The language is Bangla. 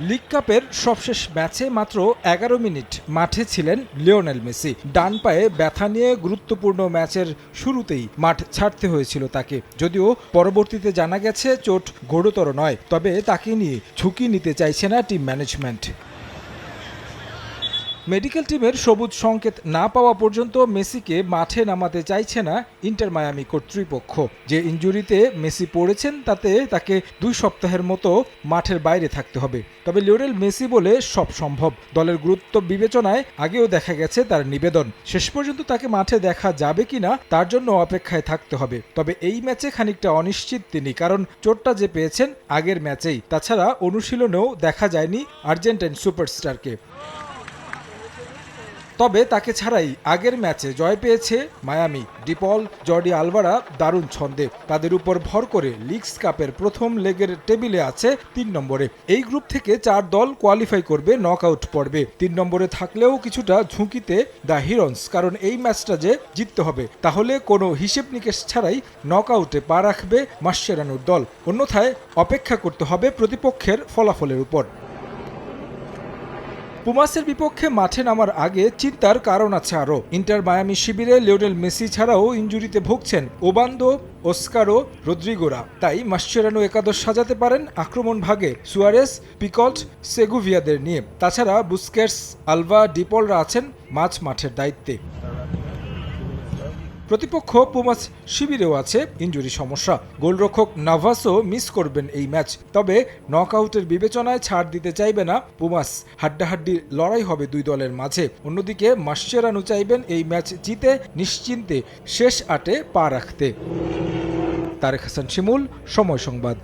লিগ কাপের সবশেষ ম্যাচে মাত্র এগারো মিনিট মাঠে ছিলেন লিওনেল মেসি। ডান পায়ে ব্যথা নিয়ে গুরুত্বপূর্ণ ম্যাচের শুরুতেই মাঠ ছাড়তে হয়েছিল তাকে। যদিও পরবর্তীতে জানা গেছে, চোট ঘোরতর নয়, তবে তাকে নিয়ে ঝুঁকি নিতে চাইছে না টিম ম্যানেজমেন্ট। মেডিকেল টিমের সবুজ সংকেত না পাওয়া পর্যন্ত মেসিকে মাঠে নামাতে চাইছে না ইন্টার মায়ামি কর্তৃপক্ষ। যে ইঞ্জুরিতে মেসি পড়েছেন, তাতে তাকে দুই সপ্তাহের মতো মাঠের বাইরে থাকতে হবে। তবে লিওরেল মেসি বলে সব সম্ভব। দলের গুরুত্ব বিবেচনায় আগেও দেখা গেছে তার নিবেদন। শেষ পর্যন্ত তাকে মাঠে দেখা যাবে কিনা, তার জন্য অপেক্ষায় থাকতে হবে। তবে এই ম্যাচে খানিকটা অনিশ্চিত তিনি, কারণ চোটটা যে পেয়েছেন, আগের ম্যাচেই। তাছাড়া অনুশীলনেও দেখা যায়নি আর্জেন্টাইন সুপারস্টারকে। তবে তাকে ছাড়াই আগের ম্যাচে জয় পেয়েছে মায়ামি, ডিপল, জর্ডি আলভারা, দারুণ ছন্দে। তাদের উপর ভর করে লিগস কাপের প্রথম লেগের টেবিলে আছে তিন নম্বরে। এই গ্রুপ থেকে চার দল কোয়ালিফাই করবে, নকআউট পর্বে তিন নম্বরে থাকলেও কিছুটা ঝুঁকিতে দ্য হিরন্স, কারণ এই ম্যাচটা যে জিততে হবে, তাহলে কোনো হিসেব নিকেশ ছাড়াই নকআউটে পা রাখবে মাসেরানুর দল। অন্যথায় অপেক্ষা করতে হবে প্রতিপক্ষের ফলাফলের উপর। পুমাসের বিপক্ষে মাঠে নামার আগে চিন্তার কারণ আছে আরও। ইন্টার মায়ামি শিবিরে লিওনেল মেসি ছাড়াও ইঞ্জুরিতে ভুগছেন ওবান্দো, ওস্কারো, রদ্রিগোরা। তাই মাসচেরানো একাদশ সাজাতে পারেন আক্রমণ ভাগে সুয়ারেস, পিকল্ট, সেগুভিয়াদের নিয়ে। তাছাড়া বুস্কেটস, আলভা, ডিপলরা আছেন মাছ মাঠের দায়িত্বে। প্রতিপক্ষ পুমাস শিবিরেও আছে ইঞ্জুরি সমস্যা। গোলরক্ষক নাভাসও মিস করবেন এই ম্যাচ। তবে নকআউটের বিবেচনায় ছাড় দিতে চাইবে না পুমাস। হাড্ডাহাড্ডি লড়াই হবে দুই দলের মাঝে। অন্যদিকে মাসচেরানু চাইবেন এই ম্যাচ জিতে নিশ্চিন্তে শেষ আটে পা রাখতে। তারেক হাসান শিমুল, সময় সংবাদ।